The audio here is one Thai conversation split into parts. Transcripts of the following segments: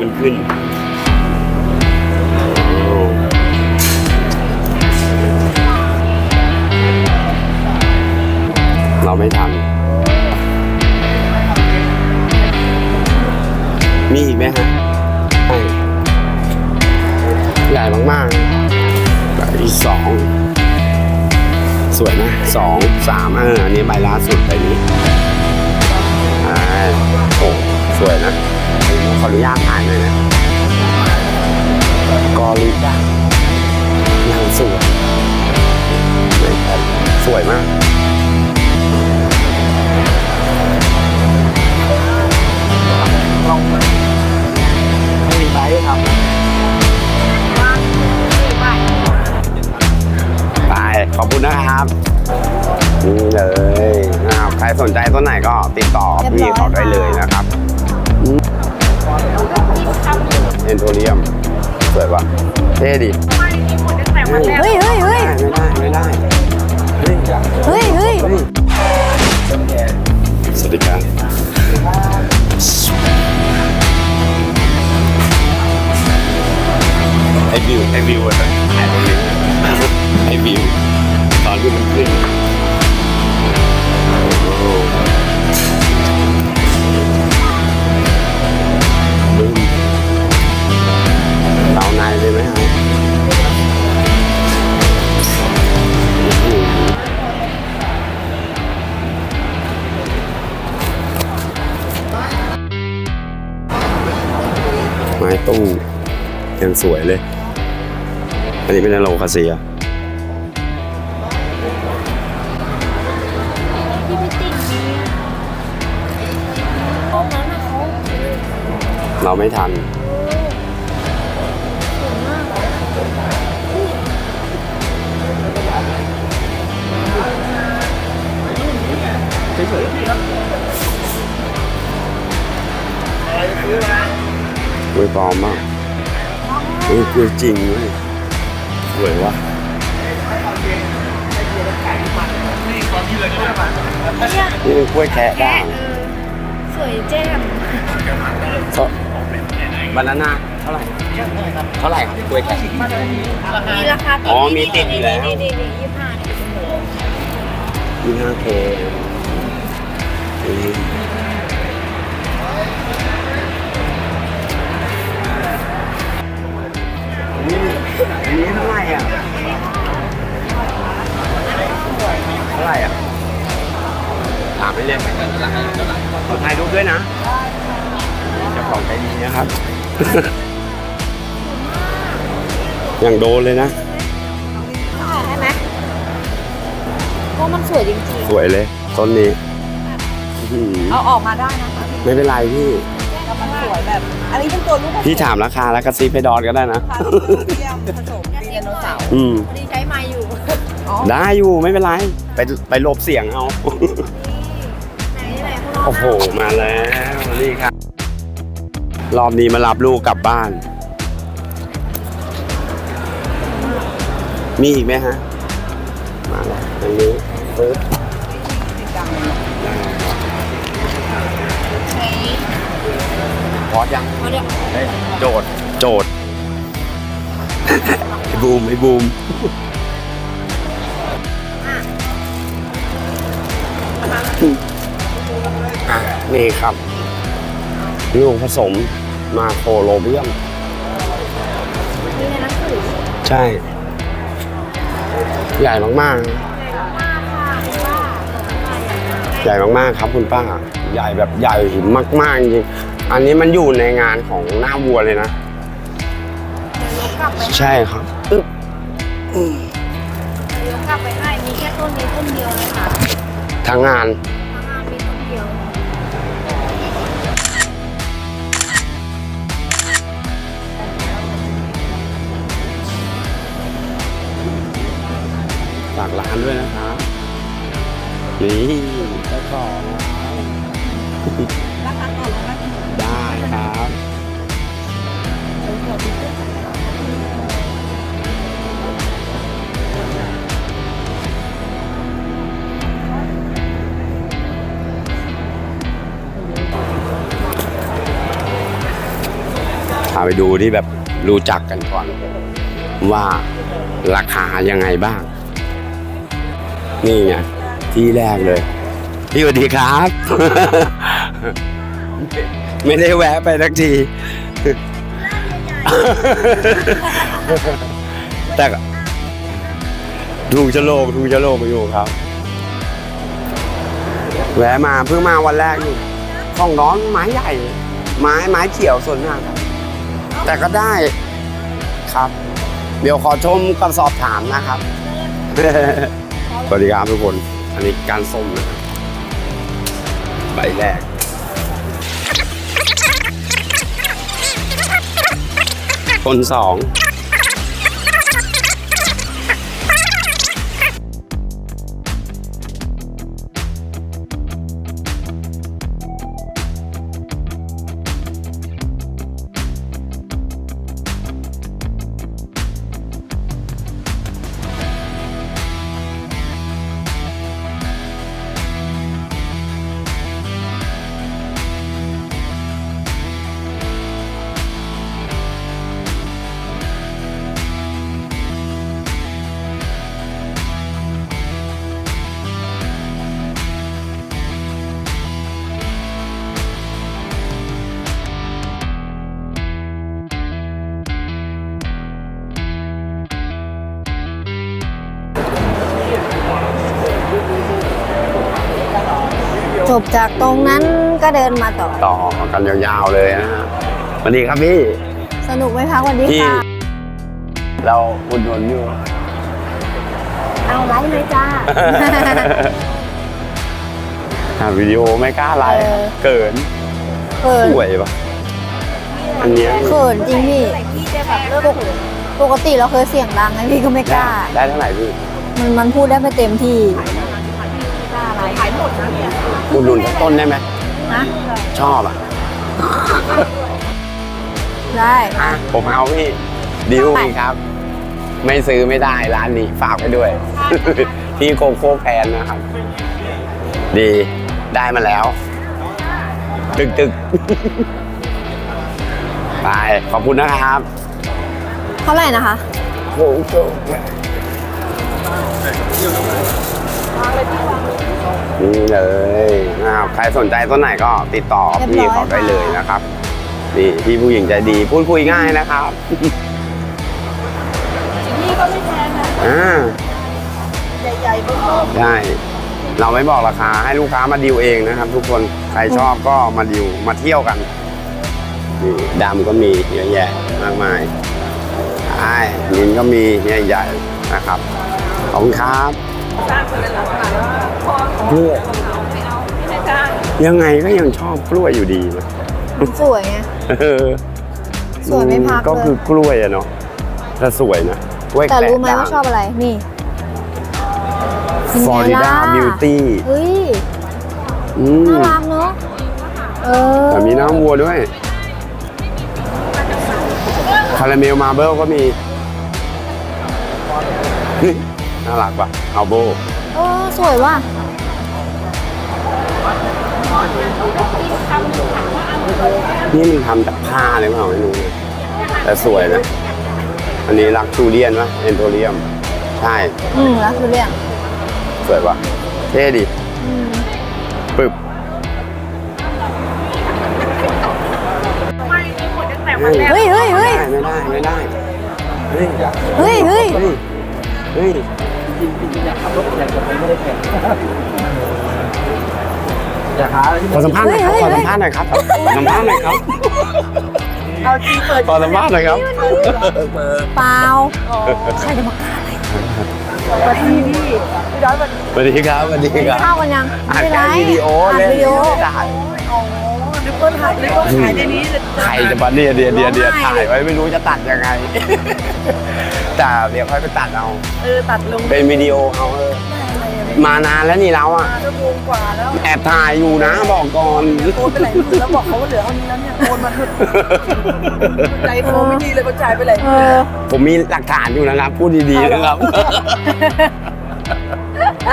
มันขึ้นเราไม่ทันมีอีกไหมฮะใช่ใหญ่มากๆแบบอีกสองสวยนะสองสามเอออันนี้ใบล่าสุดใบนี้อ่าโอ้สวยนะ ขออนุญาตทานหน่อยนะ สวยปะเท่ดิเฮ้ยเฮ้ยเฮ้ยไม่ได้ไม่ได้เฮ้ยเฮ้ยเฮ้ยเฮ้ยสวัสดีครับไอวิวไอวิวอะถ่ายตรงนี้ไอวิวตอนที่มันขึ้น ตู้ยังสวยเลย อันนี้เป็นอะโลคาเซียที่ไม่ติดนี้พวกนั้นนะเขาเราไม่ทัน ว้ยปลอมมากเฮ้ยคือจริงเว้ยสวยวะเนี่ยนี่เป็นกล้วยแคะแกะด่างเออสวยแจ่มบานาน่าเท่าไหร่ เท่าไหร่ครับกล้วยแคะมีราคาติดอ๋อมีติดอยู่แล้วนี่นี่นี่ยี่สิบห้านี่ยี่ห้าเค นี่อันนี้เท่าไหร่อะ เท่าไหร่อะ ถามไปเลยขอถ่ายรูปด้วยนะเจ้าของใจดีนะครับ อย่างโดนเลยนะ ใช่ไหมเพราะมันสวยจริงสวยเลย ต้นนี้อื้อหือๆ เอาออกมาได้นะคะ ไม่เป็นไรพี่แล้ว มันสวยแบบ อันนี้เป็นตัวลูกพี่ถามราคาแล้วกระซิบให้ดอนก็ได้นะเทียมผสมไดโนเสาร์อืม พอดีใช้ไม้อยู่ได้อยู่ไม่เป็นไร ไปไปหลบเสียงเอาไหนไหนพวกเราโอ้โห มาแล้วนี่ครับ รอบนี้มารับลูกกลับบ้าน มีอีกไหมฮะ มาแล้วตรงนี้ปึ๊บได้ครับใช้ พอดยังเขาเรียกเฮ้ยโจทย์ โจทย์ ไอ้บูมไอ้บูมอะนี่ครับลูกผสมมาโครโลเบียม มีในหนังสือใช่ ใหญ่มากมากค่ะคุณป้าๆใหญ่มากๆครับคุณป้า ใหญ่แบบใหญ่มากๆจริงๆ อันนี้มันอยู่ในงานของหน้าวัวเลยนะเดี๋ยวยกกลับไปใช่ครับอึ๊บเดี๋ยวยกกลับไปให้มีแค่ต้นนี้ต้นเดียวเลยค่ะทั้งงานทางงานมีต้นเดียวฝากร้านด้วยนะครับนี่เจ้าของราคาต่อรองได้ได้ ครับเาไปดูที่แบบรู้จักกันก่อน ว่าราคายังไงบ้าง นี่ไงที่แรกเลย พี่สวัสดีครับ ไม่ได้แวะไปสักที แต่ถูกจะโลกถูกจะโลกอยู่ครับ แวะมาเพิ่งมาวันแรกนี่ของน้องไม้ใหญ่ ไม้ไม้เขียวส่วนมากครับ แต่ก็ได้ครับ เดี๋ยวขอชมกับสอบถามนะครับสวัสดีครับทุกคน อันนี้การส้มนะครับใบแรก คนสอง จบจากตรงนั้นก็เดินมาต่อ ต่อกันยาวๆเลยนะฮะสวัสดีครับพี่ สนุกไหมคะวันนี้พี่ ค่ะ เราอุดหนุนอยู่ เอาไลฟ์เลยจ้าถ่ายวิดีโอไม่กล้าไลฟ์เออ เกินเขินสวยปะอันเนี้ยเขินจริงพี่ปกปกติเราเคยเสียงดังไงพี่ก็ไม่กล้า ได้เท่าไหร่พี่มันมันพูดได้ไม่เต็มที่ อุดหนุนสักต้นได้ไหมนะชอบอะได้มาผมเอาพี่ดิวอีกครับ ไม่ซื้อไม่ได้ร้านนี้ฝากไปด้วยพี่โคโค่แพนนะครับ ดีได้มาแล้ว ตึกตึกไปขอบคุณนะครับเท่าไหร่นะคะโคโค่ นี่เลยอ้าวใครสนใจต้นไหนก็ติดต่อเรียบร้อยพี่เขาได้ค่ะเลยนะครับนี่พี่ผู้หญิงใจดีพูดคุยง่ายนะครับนี่ก็ไม่แพงนะอ่าใหญ่ๆเบิ้มใช่เราไม่บอกราคาให้ลูกค้ามาดิวเองนะครับ ทุกคนใครชอบก็มาดิวมาเที่ยวกันนี่ดำก็มีเยอะแยะมากมายไอ้นินก็มีใหญ่ๆนะครับขอบคุณครับ กล้วยยังไงก็ยังชอบกล้วยอยู่ดีนะสวยไง เออสวยไม่พักเลย ก็คือกล้วยอะเนาะแต่สวยนะกล้วยแต่รู้ไหมแขกว่าชอบอะไร นี่ฟลอริดาบิวตี้เฮ้ย อืมน่ารักเนาะ เออแต่มีน้ำวัวด้วยคาราเมลมาเบิลก็มีนี่น่ารักปะ เอาโบเออสวยว่ะนี่มันทำจากผ้าเลยเปล่าไม่รู้นะแต่สวยนะ อันนี้รักทูเรียนปะเอนโทเรียม ใช่ อืมแล้วคือเรื่องสวยปะเท่ดิอืมปึบไม่เฮ้ยเฮ้ยเฮ้ยไม่ได้ไม่ได้เฮ้ยเฮ้ยเฮ้ยเฮ้ย เฮ้ยอย่าหาอะไรที่ขอสัมภาษณ์หน่อยครับเฮ้ขอยเฮ้สัยมภาษณ์หน่อยครับขอสัมภาษณ์หน่อยครับเอาจริงเปิดขอสัมภาษณ์หน่อยครับเปล่าใครจะมาสวัสดีพี่พี่ร้อยวันสวัสดีครับสวัสดีครับเข้ากันยังอ่านไม่แค่ไรวิดีโออ่านเล่นวิดีโอ ไม่ได้โอ้นึกว่าถ่ายนึกว่าถ่ายในนี้เลยใครจะมาเนี่ยเดียวเดียวเดียวร้องไห้ถ่ายไว้ไม่รู้จะตัดยังไง แต่เดี๋ยวค่อยไปตัดเอา เออตัดลงเป็นวิดีโอเอาเออมานานแล้วนี่เราอะมาชั่วโมงกว่าแล้วแอบถ่ายอยู่นะบอกก่อนโอนไปไหนมือแล้วบอกเขาว่าเหลือเท่านี้แล้วเนี่ยโอนมาเถอะใจโฟไม่ดีเลยเขาจ่ายไปไหนเออผมมีหลักฐานอยู่นะครับพูดดีๆนะครับ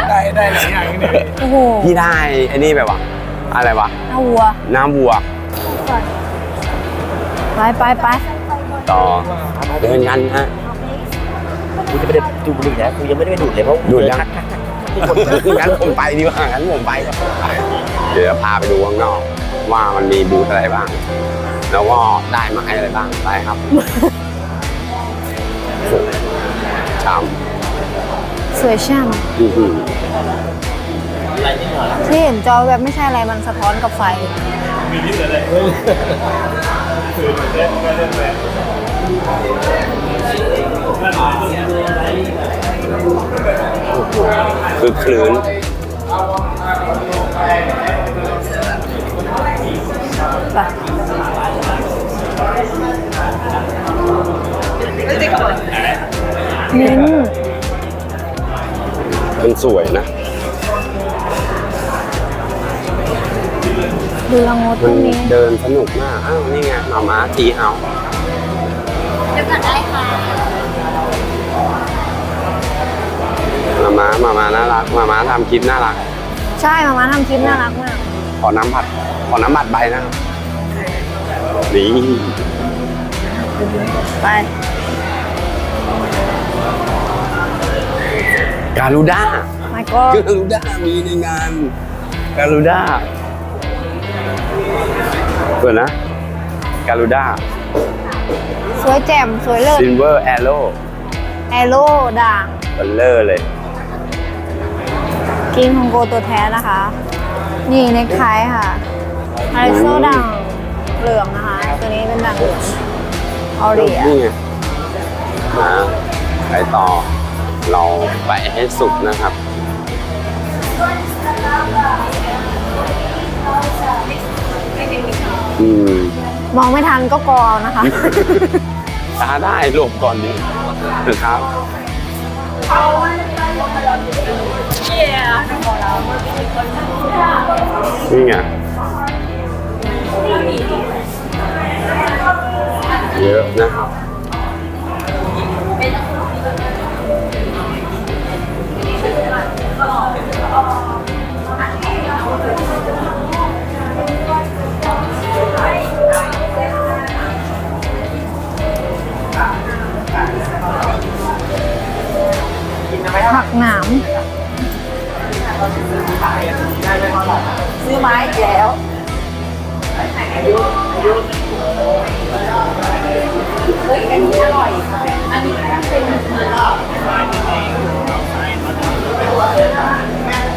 ได้ได้หลายอย่างนี่โอ้โหพี่ได้ไอ้นี่แบบว่า อะไรวะหน้าวัว น้ำวัว ไปไปไปต่อเดินกันฮะกูจะไม่ได้ดูบุหรี่นะกูยังไม่ได้ไปดูดเลยเพราะดูดยังทักทักทักทุกคนงั้นผมไปดีกว่างั้นผมไป เดี๋ยวพาไปดูข้างนอก ว่ามันมีบูธอะไรบ้าง แล้วก็ได้ไม้อะไรบ้างไปครับชามสวยช่ อื้อหือำที่เห็นจอแบบไม่ใช่อะไรมันสะท้อนกับไฟคือคลื่นไปมิ้นท์มันสวยนะ ดูละงดตมัรนงนี้เดินสนุกมาก อ้าว นี่ไงมาม้าทีเฮาส์เดี๋ยวก่อนได้ค่ะมาม้ามาม้าน่ารักมาม้าทำคลิปน่ารัก ใช่มามาทำคลิปน่ารักมาก ขอน้ำผัดขอน้ำบัตรใบนะครับ นี่ไปการูด้า ไม่ก็การูด้ามีในงานการูด้า เปิดนะการูด้าสวยแจ่มสวยเลิศซิลเวอร์แอโร่แอโร่ด่างเบลเลอร์เลยกินของโกตัวแท้นะคะ นี่เน็กไทค่ะอลิโซด่างเหลืองนะคะ ตัวนี้เป็นด่างเหลืองออเรียนี่ไงมาไปต่อ เราไปให้สุดนะครับ อืมมองไม่ทันก็กรอนะคะ ตาได้หลบก่อนดินะครับนี่ไงเยอะนะครับ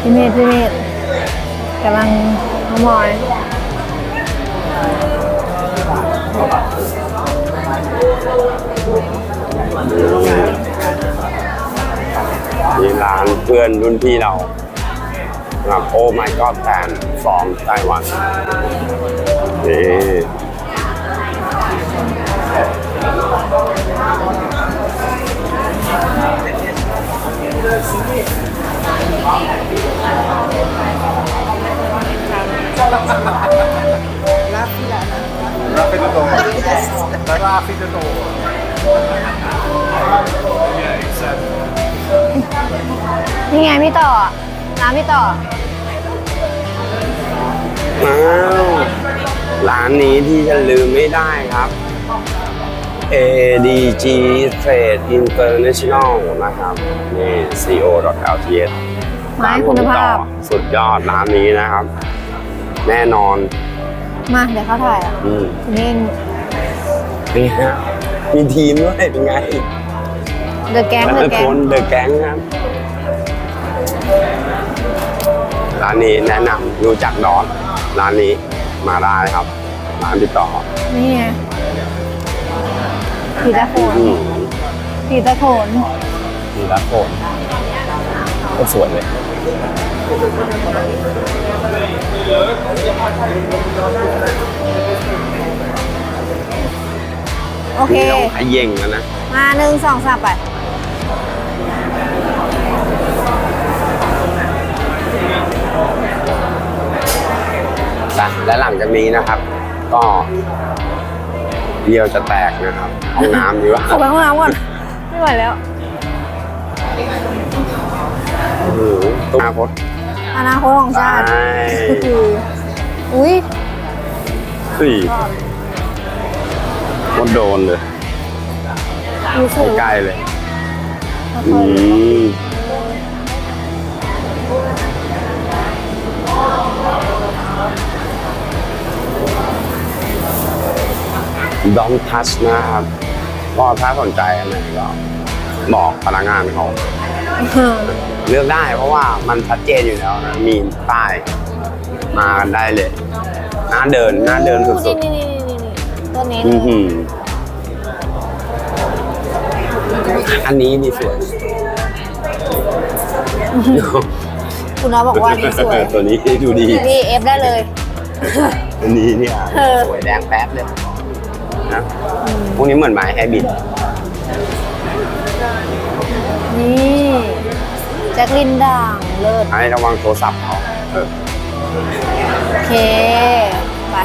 พี่เมธพี่เมธกำลังน้องมอยมีร้านเพื่อนรุ่นพี่เราแบบโอ้ my god แทนฟอร์มไต้หวันนี่ นี่ไงพี่ต่อร้านพี่ต่อ อ้าวร้านนี้ที่จะลืมไม่ได้ครับ ADG Trade International นะครับ นี่ co.lts ไม้คุณภาพสุดยอดร้านนี้นะครับ แน่นอนมาเดี๋ยวเขาถ่ายอะอืม นี่ นี่ฮะมีทีมด้วยเป็นไงเดอะแก๊งแต่เดละอะแก๊คงนเดอะแก๊งครับร้านนี้แนะนำรู้จักดอนร้านนี้มาได้ครับ ร้านติดต่อ นี่ไงผีตะโขนอืมผีตะโขนมีละโคนก็สวยเลย โอเค นี่ต้องขย่งแล้วนะ มาหนึ่งสองสามไปและและหลังจากนี้นะครับ ก็เดียวจะแตกนะครับห้องน้ำดีว่าขอไปห้องน้ำก่อน ไม่ไหวแล้วโอ้โหตุ้มนาคตอนาคตของชาติใช่คืออุ้ยสี่ ก็โดนเลยดูสวยใกล้ๆเลยค่อือยมดองทัชนะครับก็ถ้าสนใจอันไหนก็บอกพนักงานเขาๆเลือกได้เพราะว่ามันชัดเจนอยู่แล้วนะ มีป้ายมากันได้เลยน่าเดินน่าเดินสุดนี่ นี่นี่นี่ตัวนี้ๆอือหืออันนี้นี่สวยคุณน้าบอกว่านี่สวยตัวนี้ดูดี พี่เอฟได้เลย อันนี้เนี่ยเออ สวยแดงแป๊บเลยนะพวกนี้เหมือนไม้ไฮบริดนี่แจ็คลินด่างเลิศให้ระวังโทรศัพท์เขาเออโอเค ไป